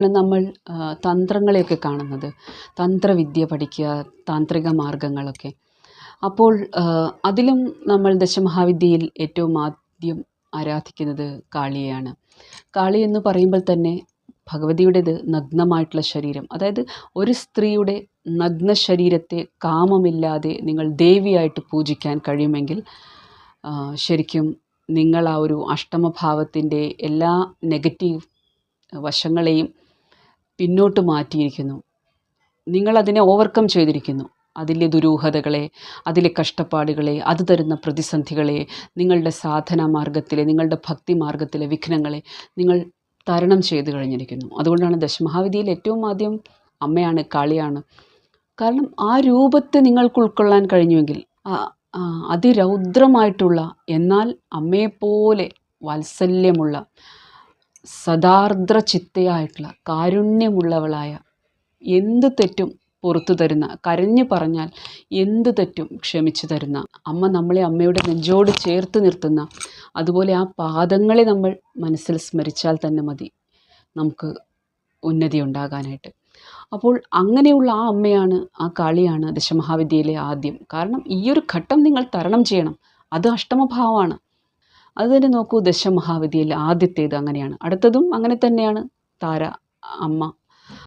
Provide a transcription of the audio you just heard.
നമ്മൾ തന്ത്രങ്ങളെയൊക്കെ കാണുന്നത്. തന്ത്രവിദ്യ പഠിക്കുക താന്ത്രിക മാർഗങ്ങളൊക്കെ. അപ്പോൾ അതിലും നമ്മൾ ദശമഹാവിദ്യയിൽ ഏറ്റവും ആദ്യം ആരാധിക്കുന്നത് കാളിയെയാണ്. കാളി എന്ന് പറയുമ്പോൾ തന്നെ ഭഗവതിയുടേത് നഗ്നമായിട്ടുള്ള ശരീരം. അതായത് ഒരു സ്ത്രീയുടെ നഗ്ന ശരീരത്തെ കാമമില്ലാതെ നിങ്ങൾ ദേവിയായിട്ട് പൂജിക്കാൻ കഴിയുമെങ്കിൽ ശരിക്കും നിങ്ങൾ ആ ഒരു അഷ്ടമഭാവത്തിന്റെ എല്ലാ നെഗറ്റീവ് വശങ്ങളെയും പിന്നോട്ട് മാറ്റിയിരിക്കുന്നു. നിങ്ങളതിനെ ഓവർകം ചെയ്തിരിക്കുന്നു. അതിലെ ദുരൂഹതകളെ അതിലെ കഷ്ടപ്പാടുകളെ അത് തരുന്ന പ്രതിസന്ധികളെ നിങ്ങളുടെ സാധനാ മാർഗത്തിലെ നിങ്ങളുടെ ഭക്തി മാർഗത്തിലെ വിഘ്നങ്ങളെ നിങ്ങൾ തരണം ചെയ്ത് കഴിഞ്ഞിരിക്കുന്നു. അതുകൊണ്ടാണ് ദശമഹാവിധിയിൽ ഏറ്റവും ആദ്യം അമ്മയാണ് കാളിയാണ്. കാരണം ആ രൂപത്തെ നിങ്ങൾക്ക് ഉൾക്കൊള്ളാൻ കഴിഞ്ഞുവെങ്കിൽ അതിരൗദ്രമായിട്ടുള്ള എന്നാൽ അമ്മയെപ്പോലെ വാത്സല്യമുള്ള സദാർദ്ര ചിത്തയായിട്ടുള്ള കാരുണ്യമുള്ളവളായ എന്ത് തെറ്റും പുറത്തു തരുന്ന കരഞ്ഞു പറഞ്ഞാൽ എന്ത് തെറ്റും ക്ഷമിച്ചു തരുന്ന അമ്മ നമ്മളെ അമ്മയുടെ നെഞ്ചോട് ചേർത്ത് നിർത്തുന്ന അതുപോലെ ആ പാദങ്ങളെ നമ്മൾ മനസ്സിൽ സ്മരിച്ചാൽ തന്നെ മതി നമുക്ക് ഉന്നതി ഉണ്ടാകാനായിട്ട്. അപ്പോൾ അങ്ങനെയുള്ള ആ അമ്മയാണ് ആ കാളിയാണ് ദശമഹാവിദ്യയിലെ ആദ്യം. കാരണം ഈ ഒരു ഘട്ടം നിങ്ങൾ തരണം ചെയ്യണം. അത് അഷ്ടമഭാവമാണ്. അത് തന്നെ നോക്കൂ ദശമഹാവിദ്യയിൽ ആദ്യത്തേത് അങ്ങനെയാണ്. അടുത്തതും അങ്ങനെ തന്നെയാണ്. താര അമ്മ